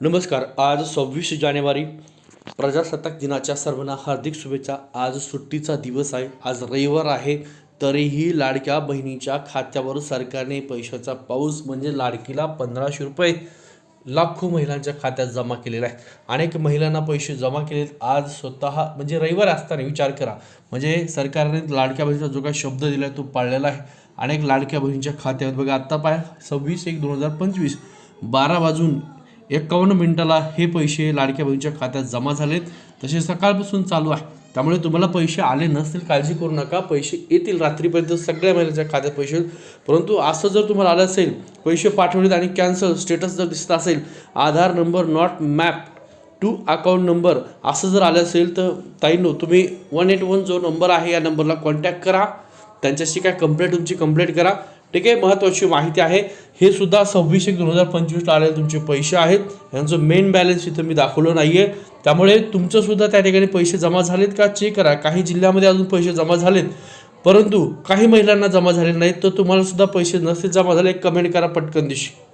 नमस्कार आज सव्वीस जानेवारी प्रजासत्ताक दिनाच्या सर्वांना हार्दिक शुभेच्छा. आज सुट्टीचा दिवस आहे आज रविवार आहे तरीही लाडक्या बहिणीच्या खात्यावर सरकारने पैशाचा पाऊस म्हणजे लाडकीला पंधराशे रुपये लाखो महिलांच्या खात्यात जमा केलेला आहे. अनेक महिलांना पैसे जमा केले आज स्वतः म्हणजे रविवार असताना विचार करा. म्हणजे सरकारने लाडक्या बहिणीचा जो काही शब्द दिला आहे तो पाळलेला आहे. अनेक लाडक्या बहिणीच्या खात्यात बघा आत्ता पाय सव्वीस एक दोन हजार पंचवीस बारा वाजून एकावन्न मिनिटाला हे पैसे लाडक्या बहिणीच्या खात्यात जमा झालेत. तसे सकाळपासून चालू आहे. त्यामुळे तुम्हाला पैसे आले नसतील काळजी करू नका. पैसे येतील रात्रीपर्यंत सगळ्या महिन्याच्या खात्यात पैसे परंतु असं जर तुम्हाला आलं असेल पैसे पाठवलेत आणि कॅन्सल स्टेटस जर दिसत असेल Aadhaar number not map to account number असं जर आलं असेल तर ताईनो तुम्ही वन एट वन जो नंबर आहे या नंबरला कॉन्टॅक्ट करा. त्यांच्याशी काय कंप्लेंट तुमची कंप्लेंट करा. ठीक आहे महत्त्वाची माहिती आहे. हे सुद्धा सव्वीस एक दोन हजार पंचवीसला आलेले तुमचे पैसे आहेत. यांचं मेन बॅलन्स इथं मी दाखवलं नाही आहे त्यामुळे तुमचं सुद्धा त्या ठिकाणी पैसे जमा झालेत का? चेक करा. काही जिल्ह्यामध्ये अजून पैसे जमा झालेत. परंतु काही महिलांना जमा झाले नाहीत तर तुम्हाला सुद्धा पैसे नसतील जमा झाले. एक कमेंट करा पटकन दिशी.